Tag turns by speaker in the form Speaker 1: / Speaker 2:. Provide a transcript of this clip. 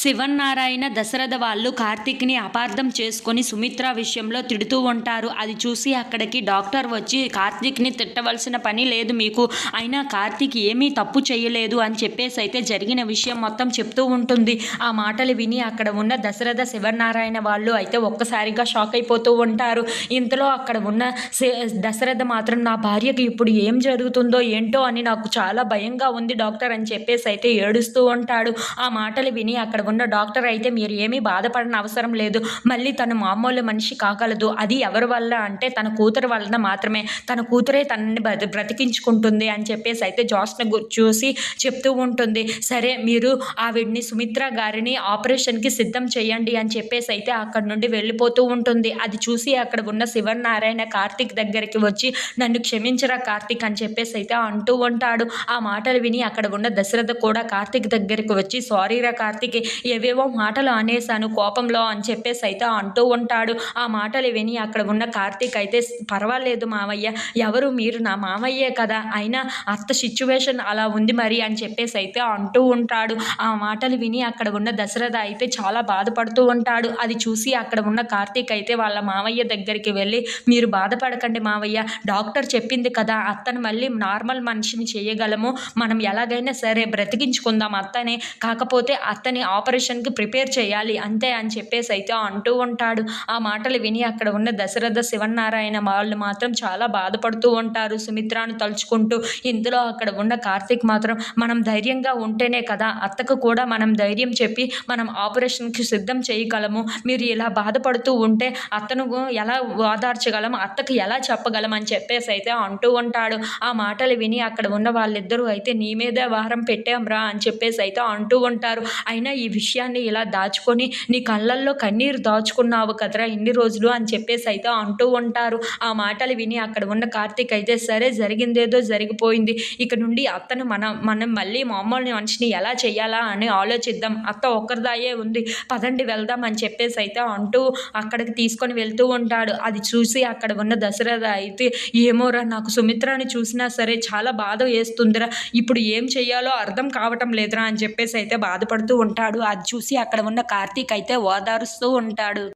Speaker 1: శివన్నారాయణ దశరథ వాళ్ళు కార్తీక్ని అపార్థం చేసుకొని సుమిత్ర విషయంలో తిడుతూ ఉంటారు. అది చూసి అక్కడికి డాక్టర్ వచ్చి కార్తీక్ని తిట్టవలసిన పని లేదు మీకు. అయినా కార్తీక్ ఏమీ తప్పు చేయలేదు అని చెప్పేసి అయితే జరిగిన విషయం మొత్తం చెప్తూ ఉంటుంది. ఆ మాటలు విని అక్కడ ఉన్న దశరథ శివనారాయణ వాళ్ళు అయితే ఒక్కసారిగా షాక్ అయిపోతూ ఉంటారు. ఇంతలో అక్కడ ఉన్న దశరథ మాత్రం నా భార్యకి ఇప్పుడు ఏం జరుగుతుందో ఏంటో అని నాకు చాలా భయంగా ఉంది డాక్టర్ అని చెప్పేసి అయితే ఏడుస్తూ ఉంటాడు. ఆ మాటలు విని అక్కడ ఉన్న డాక్టర్ అయితే మీరు ఏమీ బాధపడని అవసరం లేదు. మళ్ళీ తను మామూలు మనిషి కాగలదు. అది ఎవరి వల్ల అంటే తన కూతురు వలన మాత్రమే. తన కూతురే తనని బ్రతి బ్రతికించుకుంటుంది అని చెప్పేసి అయితే జోస్న చూసి చెప్తూ ఉంటుంది. సరే మీరు ఆవిడ్ని సుమిత్ర గారిని ఆపరేషన్కి సిద్ధం చేయండి అని చెప్పేసి అయితే అక్కడ నుండి వెళ్ళిపోతూ ఉంటుంది. అది చూసి అక్కడ ఉన్న శివనారాయణ కార్తీక్ దగ్గరికి వచ్చి నన్ను క్షమించరా కార్తీక్ అని చెప్పేసి అయితే అంటూ ఉంటాడు. ఆ మాటలు విని అక్కడ ఉన్న దశరథ కూడా కార్తీక్ దగ్గరికి వచ్చి సారీరా కార్తీక్ ఏవేవో మాటలు అనేశాను కోపంలో అని చెప్పేసి అయితే అంటూ ఉంటాడు. ఆ మాటలు విని అక్కడ ఉన్న కార్తీక్ అయితే పర్వాలేదు మావయ్య ఎవరు మీరు? నా మామయ్యే కదా. అయినా అత్త సిచ్యువేషన్ అలా ఉంది మరి అని చెప్పేసి అయితే అంటూ ఉంటాడు. ఆ మాటలు విని అక్కడ ఉన్న దశరథ అయితే చాలా బాధపడుతూ ఉంటాడు. అది చూసి అక్కడ ఉన్న కార్తీక్ అయితే వాళ్ళ మామయ్య దగ్గరికి వెళ్ళి మీరు బాధపడకండి మావయ్య. డాక్టర్ చెప్పింది కదా అత్తను మళ్ళీ నార్మల్ మనిషిని చేయగలము. మనం ఎలాగైనా సరే బ్రతికించుకుందాం అత్తనే. కాకపోతే అత్తని ఆపరేషన్కి ప్రిపేర్ చేయాలి అంతే అని చెప్పేసి అయితే అంటూ ఉంటాడు. ఆ మాటలు విని అక్కడ ఉన్న దశరథ శివనారాయణ వాళ్ళు మాత్రం చాలా బాధపడుతూ ఉంటారు. సుమిత్రాను తలుచుకుంటూ ఇందులో అక్కడ ఉన్న కార్తీక్ మాత్రం మనం ధైర్యంగా ఉంటేనే కదా అత్తకు కూడా మనం ధైర్యం చెప్పి మనం ఆపరేషన్కి సిద్ధం చేయగలము. మీరు ఇలా బాధపడుతూ ఉంటే అత్తను ఎలా ఓదార్చగలం అత్తకు ఎలా చెప్పగలం అని చెప్పేసి అయితే అంటూ ఉంటాడు. ఆ మాటలు విని అక్కడ ఉన్న వాళ్ళిద్దరూ అయితే నీ మీదే వారం పెట్టాంరా అని చెప్పేసి అయితే అంటూ ఉంటారు. అయినా ఈ విషయాన్ని ఇలా దాచుకొని నీ కళ్ళల్లో కన్నీరు దాచుకున్నావు కదరా ఇన్ని రోజులు అని చెప్పేసి అయితే అంటూ ఉంటారు. ఆ మాటలు విని అక్కడ ఉన్న కార్తీక్ అయితే సరే జరిగిందేదో జరిగిపోయింది. ఇక నుండి అత్తను మనం మనం మళ్ళీ మామూలు మనిషిని ఎలా చేయాలా అని ఆలోచిద్దాం. అత్త ఒక్కరిదాయే ఉంది. పదండి వెళ్దాం అని చెప్పేసి అయితే అంటూ అక్కడికి తీసుకొని వెళ్తూ ఉంటాడు. అది చూసి అక్కడ ఉన్న దశరథ అయితే ఏమోరా నాకు సుమిత్రని చూసినా సరే చాలా బాధ వేస్తుందిరా. ఇప్పుడు ఏం చేయాలో అర్థం కావటం లేదురా అని చెప్పేసి అయితే బాధపడుతూ ఉంటాడు. అది చూసి అక్కడ ఉన్న కార్తీక్ అయితే ఓదారుస్తూ ఉంటాడు.